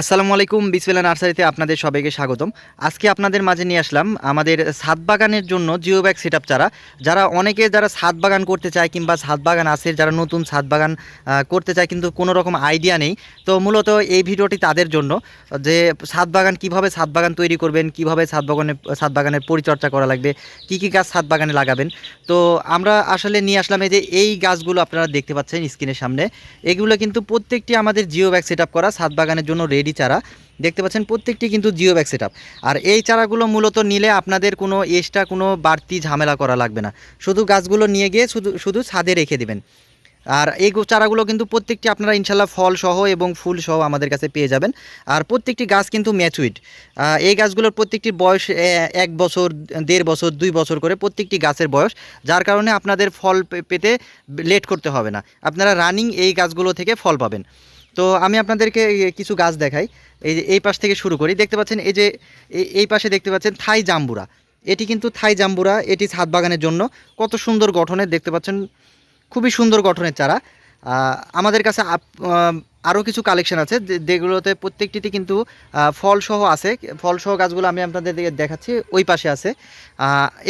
আসসালামু আলাইকুম বিসমিল্লা নার্সারিতে আপনাদের সবাইকে স্বাগতম। আজকে আপনাদের মাঝে নিয়ে আসলাম আমাদের ছাদ বাগানের জন্য জিও ব্যাগ সেট চারা। যারা অনেকে যারা ছাদ বাগান করতে চায় কিংবা ছাদ বাগান আছে, যারা নতুন ছাদ বাগান করতে চায় কিন্তু কোনো রকম আইডিয়া নেই, তো মূলত এই ভিডিওটি তাদের জন্য, যে ছাদ বাগান কীভাবে ছাদ বাগান তৈরি করবেন, কীভাবে ছাদ বাগানে, ছাদ বাগানের পরিচর্যা করা লাগবে, কি কি গাছ ছাদ বাগানে লাগাবেন। তো আমরা আসলে নিয়ে আসলাম এই যে এই গাছগুলো আপনারা দেখতে পাচ্ছেন স্ক্রিনের সামনে। এগুলো কিন্তু প্রত্যেকটি আমাদের জিও ব্যাগ সেট করা ছাদ বাগানের জন্য রেডি চারা। দেখতে পাচ্ছেন প্রত্যেকটি কিন্তু জিও ব্যাগ সেট আর এই চারাগুলো মূলত নিলে আপনাদের কোনো এক্সট্রা কোনো বাড়তি ঝামেলা করা লাগবে না। শুধু গাছগুলো নিয়ে গিয়ে শুধু শুধু ছাদে রেখে দেবেন। আর এই চারাগুলো কিন্তু প্রত্যেকটি আপনারা ইনশাল্লাহ ফল সহ এবং ফুল সহ আমাদের কাছে পেয়ে যাবেন। আর প্রত্যেকটি গাছ কিন্তু ম্যাচুইড এই গাছগুলোর প্রত্যেকটি বয়স এক বছর, দেড় বছর, দুই বছর করে প্রত্যেকটি গাছের বয়স। যার কারণে আপনাদের ফল পেতে লেট করতে হবে না। আপনারা রানিং এই গাছগুলো থেকে ফল পাবেন। তো আমি আপনাদেরকে কিছু গাছ দেখাই। এই যে এই পাশ থেকে শুরু করি। দেখতে পাচ্ছেন, এই যে এই- পাশে দেখতে পাচ্ছেন থাই জাম্বুরা। এটি কিন্তু থাই জাম্বুরা, এটি ছাদ বাগানের জন্য। কত সুন্দর গঠনের, দেখতে পাচ্ছেন, খুবই সুন্দর গঠনের চারা। আমাদের কাছে আরও কিছু কালেকশন আছে যেগুলোতে প্রত্যেকটিতে কিন্তু ফলসহ আছে। ফলসহ গাছগুলো আমি আপনাদের দেখাচ্ছি, ওই পাশে আছে।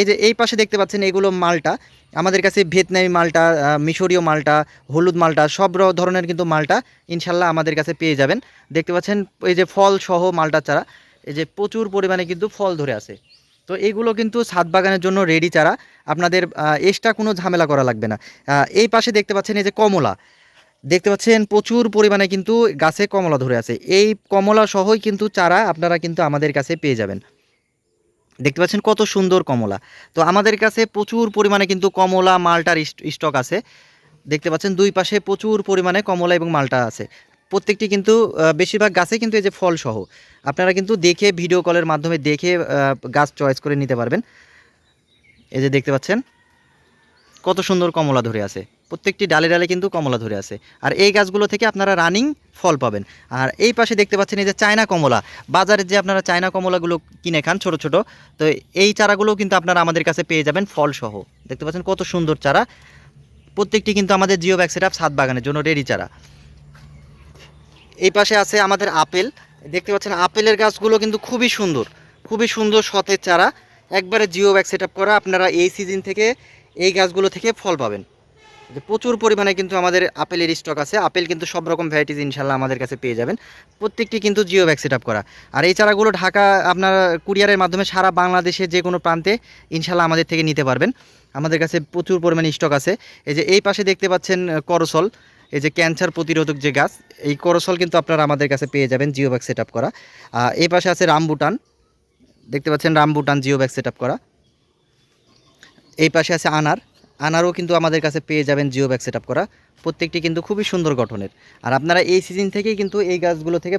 এই যে এই পাশে দেখতে পাচ্ছেন এগুলো মালটা। আমাদের কাছে ভিয়েতনামি মালটা মিশরীয় মালটা, হলুদ মালটা, সব ধরনের কিন্তু মালটা ইনশাল্লাহ আমাদের কাছে পেয়ে যাবেন। দেখতে পাচ্ছেন, এই যে ফল সহ মালটা চারা এই যে প্রচুর পরিমাণে কিন্তু ফল ধরে আছে। তো এইগুলো কিন্তু ছাদ বাগানের জন্য রেডি চারা। আপনাদের এক্সট্রা কোনো ঝামেলা করা লাগবে না। এই পাশে দেখতে পাচ্ছেন এই যে কমলা। দেখতে পাচ্ছেন প্রচুর পরিমাণে কিন্তু গাছে কমলা ধরে আছে। এই কমলা সহই কিন্তু চারা আপনারা কিন্তু আমাদের কাছে পেয়ে যাবেন। দেখতে পাচ্ছেন কত সুন্দর কমলা। তো আমাদের কাছে প্রচুর পরিমাণে কিন্তু কমলা, মালটার স্টক আছে। দেখতে পাচ্ছেন দুই পাশে প্রচুর পরিমাণে কমলা এবং মালটা আছে। প্রত্যেকটি কিন্তু বেশিরভাগ গাছে কিন্তু এই যে ফল সহ আপনারা কিন্তু দেখে ভিডিও কলের মাধ্যমে দেখে গাছ চয়েস করে নিতে পারবেন। এই যে দেখতে পাচ্ছেন, কত সুন্দর কমলা ধরে আছে। প্রত্যেকটি ডালে ডালে কিন্তু কমলা ধরে আছে। আর এই গাছগুলো থেকে আপনারা রানিং ফল পাবেন। আর এই পাশে দেখতে পাচ্ছেন এই যে চায়না কমলা। বাজারে যে আপনারা চায়না কমলাগুলো কিনে খান ছোট ছোট, তো এই চারাগুলো কিন্তু আপনারা আমাদের কাছে পেয়ে যাবেন ফল সহ দেখতে পাচ্ছেন কত সুন্দর চারা। প্রত্যেকটি কিন্তু আমাদের জিও ব্যাগ সেট ছাদ বাগানের জন্য রেডি চারা। এই পাশে আছে আমাদের আপেল। দেখতে পাচ্ছেন, আপেলের গাছগুলো কিন্তু খুবই সুন্দর। খুবই সুন্দর সতেজ চারা। একবারে জিও ব্যাগ সেট করা, আপনারা এই সিজন থেকে এই গাছগুলো থেকে ফল পাবেন। প্রচুর পরিমাণে কিন্তু আমাদের আপেলের স্টক আছে। আপেল কিন্তু সব রকম ভ্যারাইটিস ইনশাল্লাহ আমাদের কাছে পেয়ে যাবেন। প্রত্যেকটি কিন্তু জিও ব্যাগ সেট করা। আর এই চারাগুলো ঢাকা আপনার কুরিয়ারের মাধ্যমে সারা বাংলাদেশে যে কোনো প্রান্তে ইনশাল্লাহ আমাদের থেকে নিতে পারবেন। আমাদের কাছে প্রচুর পরিমাণে স্টক আছে। এই যে এই পাশে দেখতে পাচ্ছেন, করসল। এই যে ক্যান্সার প্রতিরোধক যে গাছ, এই করসল কিন্তু আপনারা আমাদের কাছে পেয়ে যাবেন জিও ব্যাগ সেট করা এই পাশে আছে রামবুটান। দেখতে পাচ্ছেন রামবুটান জিও ব্যাগ সেট করা। এই পাশে আছে আনার। আনারও কিন্তু আমাদের কাছে পেয়ে যাবেন জিও ব্যাগ সেট করা। প্রত্যেকটি কিন্তু খুবই সুন্দর গঠনের। আর আপনারা এই সিজন থেকেই কিন্তু এই গাছগুলো থেকে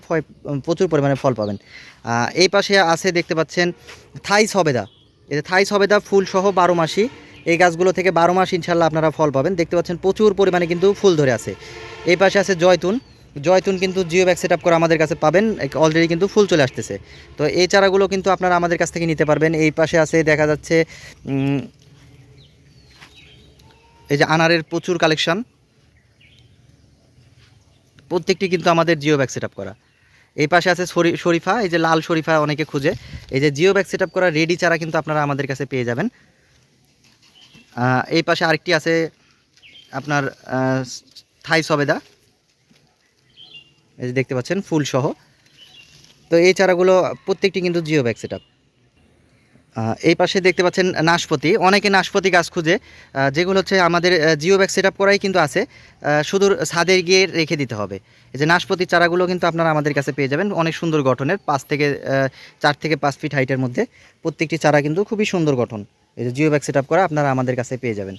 প্রচুর পরিমাণে ফল পাবেন। এই পাশে আছে দেখতে পাচ্ছেন থাই সবেদা যে থাই সবেদা ফুল সহ বারো মাসি। এই গাছগুলো থেকে বারো মাস ইনশাল্লাহ আপনারা ফল পাবেন। দেখতে পাচ্ছেন প্রচুর পরিমাণে কিন্তু ফুল ধরে আছে। এই পাশে আছে জয়তুন। জয়তুন কিন্তু জিও ব্যাগ সেট করে আমাদের কাছে পাবেন। অলরেডি কিন্তু ফুল চলে আসতেছে। তো এই চারাগুলো কিন্তু আপনারা আমাদের কাছ থেকে নিতে পারবেন। এই পাশে আছে, দেখা যাচ্ছে এই যে আনারের প্রচুর কালেকশন। প্রত্যেকটি কিন্তু আমাদের জিও ব্যাগ সেট করা। এই পাশে আছে শরি- শরীফা, এই যে লাল শরীফা অনেকে খুঁজে। এই যে জিও ব্যাগ সেট করা রেডি চারা কিন্তু আপনারা আমাদের কাছে পেয়ে যাবেন। এই পাশে আরেকটি আছে আপনার থাই সবেদা। এই যে দেখতে পাচ্ছেন, ফুল সহ। তো এই চারাগুলো প্রত্যেকটি কিন্তু জিও ব্যাগ সেট এই পাশে দেখতে পাচ্ছেন নাশপতি। অনেকে নাশপতি গাছ খুঁজে যেগুলো হচ্ছে আমাদের জিও ব্যাগ সেট করাই কিন্তু আছে। শুধু ছাদে গিয়ে রেখে দিতে হবে। এই যে নাশপতি চারাগুলো কিন্তু আপনারা আমাদের কাছে পেয়ে যাবেন। অনেক সুন্দর গঠনের, পাঁচ থেকে চার থেকে পাঁচ ফিট হাইটের মধ্যে। প্রত্যেকটি চারা কিন্তু খুবই সুন্দর গঠন। এই যে জিও ব্যাগ সেট করা আপনারা আমাদের কাছে পেয়ে যাবেন।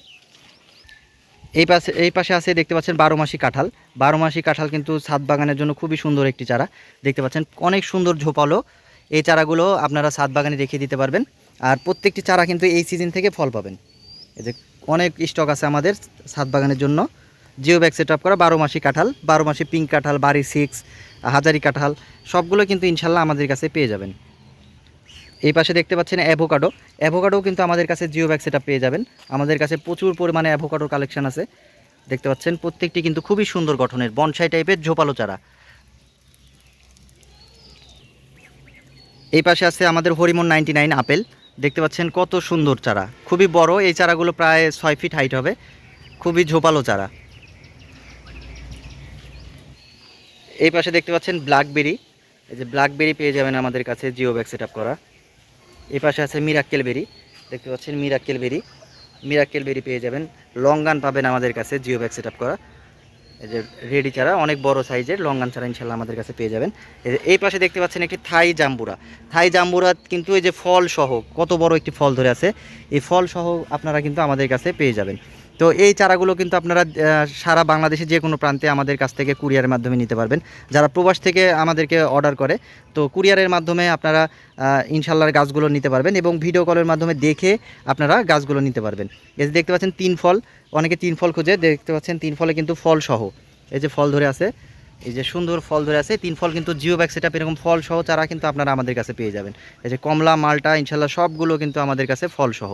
এই পাশে এই পাশে আছে, দেখতে পাচ্ছেন বারো মাসি কাঁঠাল। বারো মাসি কাঁঠাল কিন্তু ছাদ বাগানের জন্য খুবই সুন্দর একটি চারা। দেখতে পাচ্ছেন, অনেক সুন্দর ঝোপালো। এই চারাগুলো আপনারা ছাদ বাগানে রেখে দিতে পারবেন। আর প্রত্যেকটি চারা কিন্তু এই সিজন থেকে ফল পাবেন। এই যে অনেক স্টক আছে আমাদের ছাদ বাগানের জন্য। জিও ব্যাগ সেট করা বারো মাসি কাঁঠাল, বারো মাসি পিঙ্ক কাঁঠাল বাড়ি সিক্স হাজারি কাঁঠাল, সবগুলো কিন্তু ইনশাল্লাহ আমাদের কাছে পেয়ে যাবেন। এই পাশে দেখতে পাচ্ছেন অ্যাভোকাডো অ্যাভোকাডো কিন্তু আমাদের কাছে জিও ব্যাগ সেটা পেয়ে যাবেন। আমাদের কাছে প্রচুর পরিমাণে অ্যাভোকাডোর কালেকশন আছে। দেখতে পাচ্ছেন, প্রত্যেকটি কিন্তু খুবই সুন্দর গঠনের, বনসাই টাইপের ঝোপালো চারা। এই পাশে আছে আমাদের হরিমন নাইনটি নাইন আপেল। দেখতে পাচ্ছেন কত সুন্দর চারা। খুবই বড়, এই চারাগুলো প্রায় ছয় ফিট হাইট হবে। খুবই ঝোপালো চারা। এই পাশে দেখতে পাচ্ছেন ব্ল্যাকবেরি এই যে ব্ল্যাকবেরি পেয়ে যাবেন আমাদের কাছে জিও ব্যাগ সেট করা। এই পাশে আছে মিরাক্কেল বেরি। দেখতে পাচ্ছেন মিরাক্কেল বেরি। মিরাক্কেল বেরি পেয়ে যাবেন। লঙ্গান পাবেন আমাদের কাছে জিও ব্যাগ সেট করা। এই যে রেডি চারা অনেক বড় সাইজের লঙ্গান চারা ইনশাল্লাহ আমাদের কাছে পেয়ে যাবেন। এই পাশে দেখতে পাচ্ছেন একটি থাই জাম্বুরা। থাই জাম্বুরা কিন্তু এই যে ফল সহ কত বড় একটি ফল ধরে আছে, এই ফল সহ আপনারা কিন্তু আমাদের কাছে পেয়ে যাবেন। তো এই চারাগুলো কিন্তু আপনারা সারা বাংলাদেশে যে কোনো প্রান্তে আমাদের কাছ থেকে কুরিয়ারের মাধ্যমে নিতে পারবেন। যারা প্রবাস থেকে আমাদেরকে অর্ডার করে তো কুরিয়ারের মাধ্যমে আপনারা আহ, ইনশাল্লাহর গাছগুলো নিতে পারবেন এবং ভিডিও কলের মাধ্যমে দেখে আপনারা গাছগুলো নিতে পারবেন। এই যে দেখতে পাচ্ছেন তিন ফল অনেকে তিন ফল খুঁজে দেখতে পাচ্ছেন তিন ফলে কিন্তু ফল সহ। এই যে ফল ধরে আছে এই যে সুন্দর ফল ধরে আছে তিন ফল কিন্তু জিও ব্যাগ সেট এরকম ফল সহ চারা কিন্তু আপনারা আমাদের কাছে পেয়ে যাবেন। এই যে কমলা মালটা ইনশাল্লাহ সবগুলো কিন্তু আমাদের কাছে ফল সহ।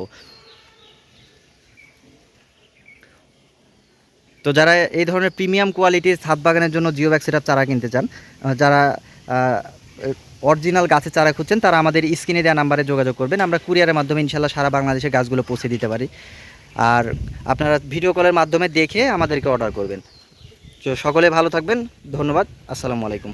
তো যারা এই ধরনের প্রিমিয়াম কোয়ালিটির ছাদ বাগানের জন্য জিও ব্যাগ সেটআপ চারা কিনতে চান যারা অরিজিনাল গাছের চারা খুঁজছেন, তারা আমাদের স্ক্রিনে দেওয়া নাম্বারে যোগাযোগ করবেন। আমরা কুরিয়ারের মাধ্যমে ইনশাল্লাহ সারা বাংলাদেশে গাছগুলো পৌঁছে দিতে পারি। আর আপনারা ভিডিও কলের মাধ্যমে দেখে আমাদেরকে অর্ডার করবেন। তো সকলে ভালো থাকবেন। ধন্যবাদ। আসসালামু আলাইকুম।